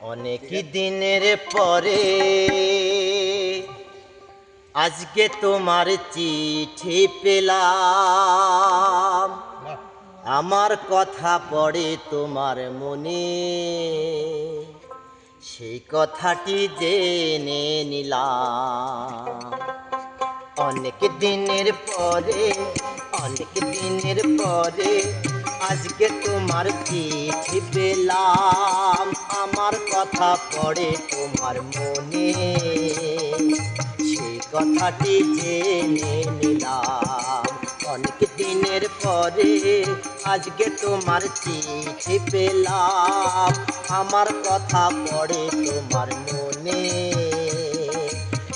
অনেক দিনের পরে আজকে তোমার চিঠি পেলাম। আমার কথা পড়ে তোমার মনে। সেই কথাটি জেনে নিলাম। অনেক দিনের পরে, অনেক দিনের পরে আজকে তোমার চিঠি পেলাম। আমার কথা পড়ে তোমার মনে। সেই কথাটি জেনে নিলাম। অনেক দিনের পরে আজকে তোমার চিঠি পেলাম। আমার কথা পড়ে তোমার মনে।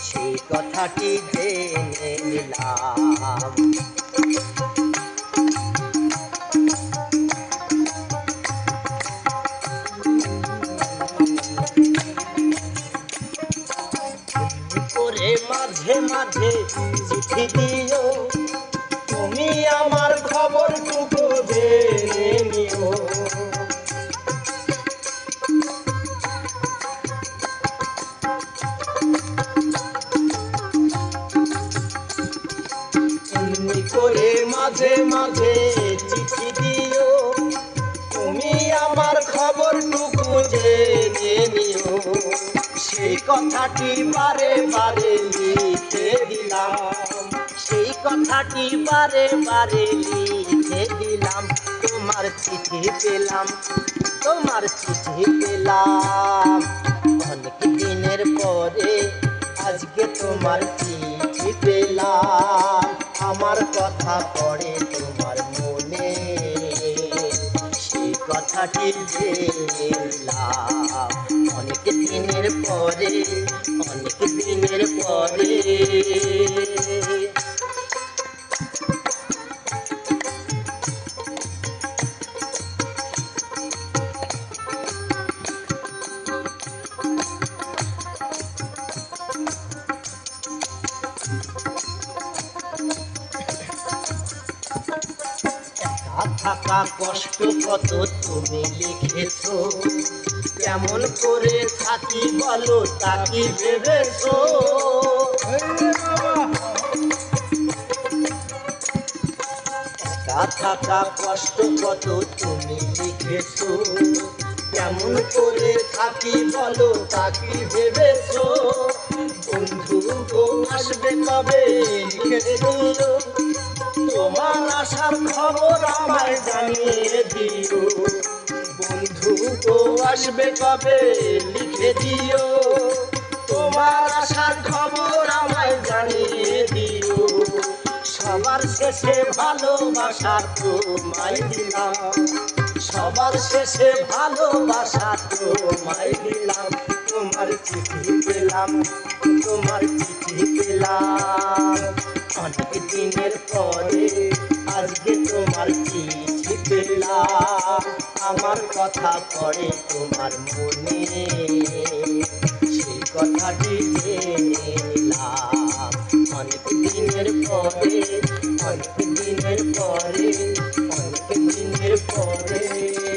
সেই কথাটি জেনে নিলাম। করে মাঝে মাঝে চিঠি দিও। তুমি আমার খবর টুকু জেনে নিও। করে মাঝে মাঝে চিঠি সেই কথাটি বারে বারে লিখে দিলাম। সেই কথাটি বারে বারে লিখে দিলাম। তোমার চিঠি পেলাম, তোমার চিঠি পেলাম। অনেক দিনের পরে আজকে তোমার চিঠি পেলাম। আমার কথা পড়ে তোমার মনে। সেই কথাটি দিনের পরে অনেক দিনের পরে। থাকা কষ্ট কত তুমি লিখেছো? কেমন করে থাকি বলো তা ভেবেছো? থাকা কষ্ট কত তুমি লিখেছো? কেমন করে থাকি বলো তা কি ভেবেছো? বন্ধু আসবে কবে লিখে দিও তোমার আসার খবর আমায় জানিয়ে দিও। বন্ধু গো আসবে কবে লিখে দিও। তোমার আসার খবর আমায় জানিয়ে দিও। সবার শেষে ভালোবাসা তোমায় দিলাম। সবার শেষে ভালোবাসা তোমায় দিলাম। তোমার চিঠি পেলাম, তোমার চিঠি পেলাম। অনেক দিনের পরে আজকে তোমার চিঠি পেলাম। আমার কথা পড়ে তোমার মনে। সেই কথাটি জেনে অনেক দিনের পরে, অনেক দিনের পরে, অনেক দিনের পরে।